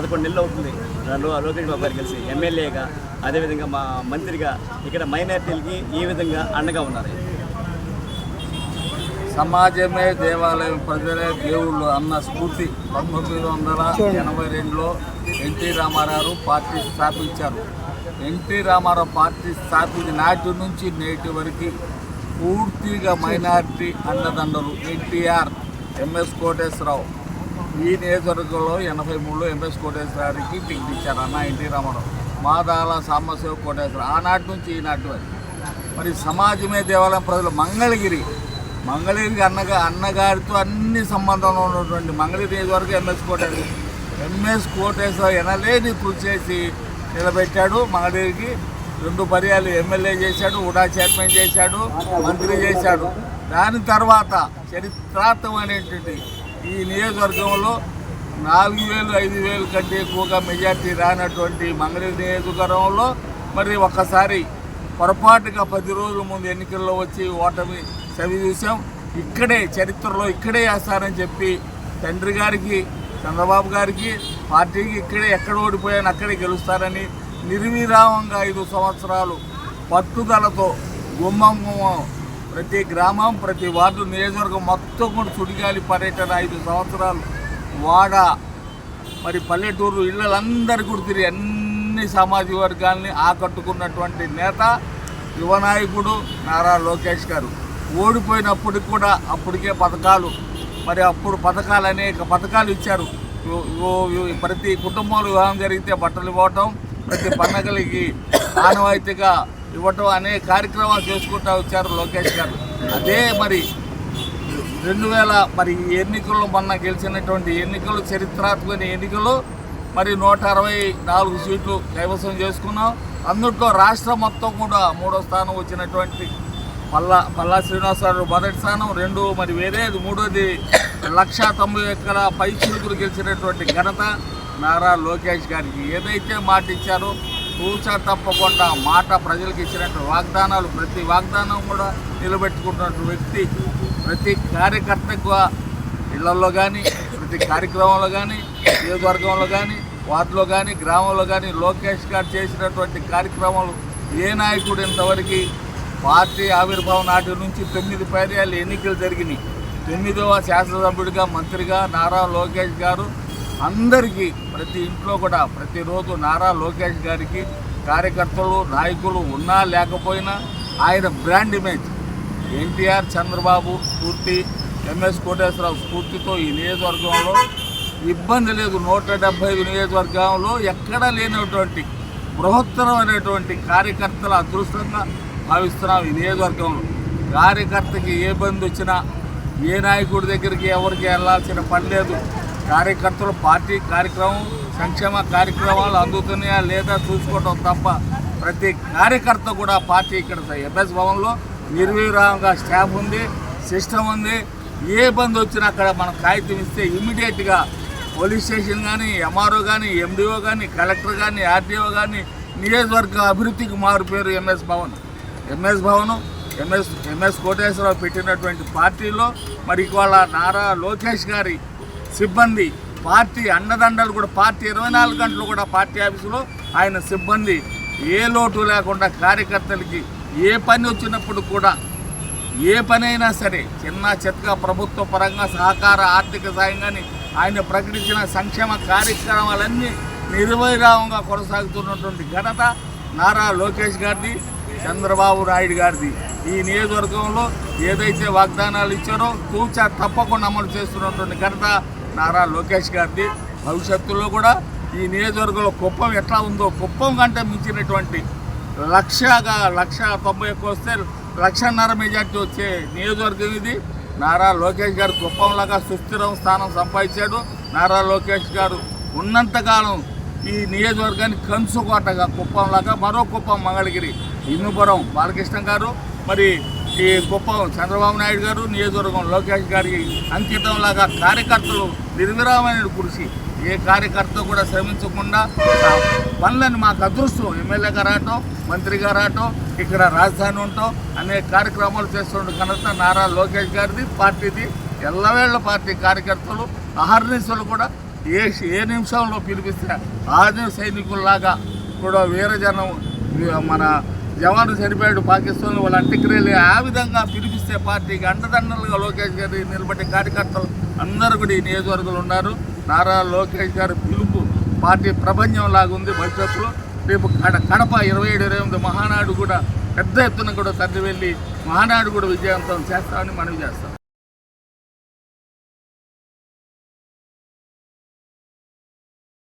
పదకొండు నెలలు అవుతుంది. లోకేష్ బాబు గారు కలిసి ఎమ్మెల్యేగా అదేవిధంగా మా మంత్రిగా ఇక్కడ మైనార్టీలకి ఈ విధంగా అండగా ఉన్నారు. సమాజమే దేవాలయం ప్రజలే దేవుళ్ళు అన్న స్ఫూర్తి పంతొమ్మిది వందల ఎనభై రెండులో ఎన్టీ రామారావు పార్టీ స్థాపించారు. ఎన్టీ రామారావు పార్టీ స్థాపించిన నాటి నుంచి నేటి వరకు పూర్తిగా మైనార్టీ అండదండలు. ఎన్టీఆర్ ఎంఎస్ కోటేశ్వరరావు ఈ నియోజకవర్గంలో ఎనభై మూడులో ఎంఎస్ కోటేశ్వరానికి టికెట్ ఇచ్చారు అన్న ఎన్టీ రామారావు. మాదాల సాంబశివ కోటేశ్వరరావు ఆనాటి నుంచి ఈనాటి వరకు. మరి సమాజమే దేవాలయం ప్రజలు మంగళగిరి. మంగళగిరికి అన్నగా అన్నగారితో అన్ని సంబంధంలో ఉన్నటువంటి మంగళగిరి నియోజకవర్గం ఎంఎస్ కోటేశ్వర. ఎంఎస్ కోటేశ్వర ఎనలేని కృషి చేసి నిలబెట్టాడు మంగళగిరికి. రెండు పర్యాలు ఎమ్మెల్యే చేశాడు ఉడా చైర్మన్ చేశాడు మంత్రి చేశాడు. దాని తర్వాత చరిత్రాత్మకమైనటువంటి ఈ నియోజకవర్గంలో నాలుగు వేలు ఐదు వేలు కంటే ఎక్కువగా మెజార్టీ రానటువంటి మంగళగిరి నియోజకవర్గంలో మరి ఒక్కసారి పొరపాటుగా పది రోజుల ముందు ఎన్నికల్లో వచ్చి ఓటమి చవి చూసాం. ఇక్కడే చరిత్రలో ఇక్కడే వేస్తారని చెప్పి తండ్రి గారికి చంద్రబాబు గారికి పార్టీకి ఇక్కడే ఎక్కడ ఓడిపోయాను అక్కడే గెలుస్తారని నిర్విరామంగా ఐదు సంవత్సరాలు పట్టుదలతో గుమ్మం గుమ్మం ప్రతి గ్రామం ప్రతి వార్డు నియోజకవర్గం మొత్తం కూడా సుడిగాలి పర్యటన ఐదు సంవత్సరాలు వాడ. మరి పల్లెటూరు ఇళ్ళలందరి కూడా తిరిగి అన్ని సామాజిక వర్గాల్ని ఆకట్టుకున్నటువంటి నేత యువ నాయకుడు నారా లోకేష్ గారు. ఓడిపోయినప్పటికి కూడా అప్పటికే పథకాలు మరి అప్పుడు పథకాలు అనేక పథకాలు ఇచ్చారు. ప్రతి కుటుంబంలో వివాహం జరిగితే బట్టలు ఇవ్వటం ప్రతి పండగలకి ఆనవాయితీగా ఇవ్వటం అనే కార్యక్రమాలు చేసుకుంటూ వచ్చారు లోకేష్ గారు. అదే మరి రెండు వేల మరి ఈ ఎన్నికల్లో మొన్న గెలిచినటువంటి ఎన్నికలు చరిత్రాత్మక ఎన్నికలు మరి నూట అరవై నాలుగు సీట్లు కైవసం చేసుకున్నాం. అందుట్లో రాష్ట్రం మొత్తం కూడా మూడో స్థానం వచ్చినటువంటి పల్లా పల్లా శ్రీనివాసరావు మొదటి స్థానం రెండు మరి వేరేది మూడోది లక్ష తొంభై ఎక్కడ పై చిలుకులు గెలిచినటువంటి ఘనత నారా లోకేష్ గారికి. ఏదైతే మాట ఇచ్చారో తూచా తప్పకుండా మాట ప్రజలకు ఇచ్చినట్టు వాగ్దానాలు ప్రతి వాగ్దానం కూడా నిలబెట్టుకుంటున్న వ్యక్తి ప్రతి కార్యకర్తకు ఇళ్ళలో కానీ ప్రతి కార్యక్రమంలో కానీ నియోజకవర్గంలో కానీ వార్డులో కానీ గ్రామంలో కానీ లోకేష్ గారు చేసినటువంటి కార్యక్రమాలు ఏ నాయకుడు ఇంతవరకు పార్టీ ఆవిర్భావం నాటి నుంచి తొమ్మిది పర్యాలు ఎన్నికలు జరిగినాయి. తొమ్మిదవ శాసనసభ్యుడిగా మంత్రిగా నారా లోకేష్ గారు అందరికీ ప్రతి ఇంట్లో కూడా ప్రతిరోజు నారా లోకేష్ గారికి కార్యకర్తలు నాయకులు ఉన్నా లేకపోయినా ఆయన బ్రాండ్ ఇమేజ్. ఎన్టీఆర్ చంద్రబాబు స్ఫూర్తి ఎంఎస్ కోటేశ్వరరావు స్ఫూర్తితో ఈ నియోజకవర్గంలో ఇబ్బంది లేదు. నూట డెబ్బై ఐదు నియోజకవర్గంలో ఎక్కడా లేనటువంటి బృహత్తరమైనటువంటి కార్యకర్తల అదృష్టంగా భావిస్తున్నాం ఈ నియోజకవర్గంలో. కార్యకర్తకి ఏ ఇబ్బంది వచ్చినా ఏ నాయకుడి దగ్గరికి ఎవరికి వెళ్ళాల్సిన పని లేదు. కార్యకర్తలు పార్టీ కార్యక్రమం సంక్షేమ కార్యక్రమాలు అందుతున్నాయా లేదా చూసుకోవడం తప్ప ప్రతి కార్యకర్త కూడా పార్టీ ఇక్కడ ఎంఎస్ భవన్లో నిర్వీరంగా స్టాఫ్ ఉంది సిస్టమ్ ఉంది. ఏ ఇబ్బంది వచ్చినా అక్కడ మనం కాగితం ఇస్తే ఇమీడియట్గా పోలీస్ స్టేషన్ కానీ ఎంఆర్ఓ కానీ ఎండిఓ కానీ కలెక్టర్ కానీ ఆర్టీఓ కానీ నియోజకవర్గ అభివృద్ధికి మారు పేరు MS Bhavan. MS Bhavan MS MS Koteswararao పెట్టినటువంటి పార్టీలో మరి ఇవాళ నారా లోకేష్ గారి సిబ్బంది పార్టీ అన్నదండలు కూడా పార్టీ ఇరవై నాలుగు గంటలు కూడా పార్టీ ఆఫీసులో ఆయన సిబ్బంది. ఏ లోటు లేకుండా కార్యకర్తలకి ఏ పని వచ్చినప్పుడు కూడా ఏ పనైనా సరే చిన్న చితక ప్రభుత్వ పరంగా సహకార ఆర్థిక సాయం కానీ ఆయన ప్రకటించిన సంక్షేమ కార్యక్రమాలన్నీ నిర్వైరావంగా కొనసాగుతున్నటువంటి ఘనత నారా లోకేష్ గారిది చంద్రబాబు నాయుడు గారిది. ఈ నియోజకవర్గంలో ఏదైతే వాగ్దానాలు ఇచ్చారో తూచా తప్పకుండా అమలు చేస్తున్నటువంటి ఘనత నారా లోకేష్ గారిది. భవిష్యత్తులో కూడా ఈ నియోజకవర్గంలో కుప్పం ఎట్లా ఉందో కుప్పం కంటే మించినటువంటి లక్షగా లక్ష తొంభై ఎక్కువ వస్తే లక్షన్నర మెజార్టీ వచ్చే నియోజకవర్గం ఇది. నారా లోకేష్ గారు కుప్పంలాగా సుస్థిరం స్థానం సంపాదించాడు. నారా లోకేష్ గారు ఉన్నంతకాలం ఈ నియోజకవర్గాన్ని కంచుకోటగా కుప్పంలాగా మరో కుప్పం మంగళగిరి ఇన్నుపురం బాలకృష్ణ గారు. మరి ఈ గొప్ప చంద్రబాబు నాయుడు గారు నియోజకవర్గం లోకేష్ గారికి అంకితంలాగా కార్యకర్తలు నిర్విరామైన కృషి ఏ కార్యకర్త కూడా శ్రమించకుండా పనులని పనులను మాకు అదృష్టం. ఎమ్మెల్యేగా రావటం మంత్రిగా రావటం ఇక్కడ రాజధాని ఉండటం అనేక కార్యక్రమాలు చేస్తున్న ఘనత నారా లోకేష్ గారిది పార్టీది. ఎల్లవేళ్ళ పార్టీ కార్యకర్తలు అహర్నిశలు కూడా ఏ ఏ నిమిషంలో పిలిపిస్తే ఆది సైనికుల్లాగా కూడా వీరజనం మన జవాను చనిపోయాడు పాకిస్తాన్ వాళ్ళ అంత్యక్రియలు ఆ విధంగా పిలిపిస్తే పార్టీకి అండదండలుగా లోకేష్ గారి నిలబడే కార్యకర్తలు అందరూ కూడా ఈ నియోజకవర్గంలో ఉన్నారు. నారా లోకేష్ గారి పిలుపు పార్టీ ప్రపంచం లాగుంది భవిష్యత్తులో. రేపు కడ కడప ఇరవై ఏడు ఇరవై ఎనిమిది మహానాడు కూడా పెద్ద ఎత్తున కూడా తరలి వెళ్ళి మహానాడు కూడా విజయవంతం చేస్తామని మనవి చేస్తాం.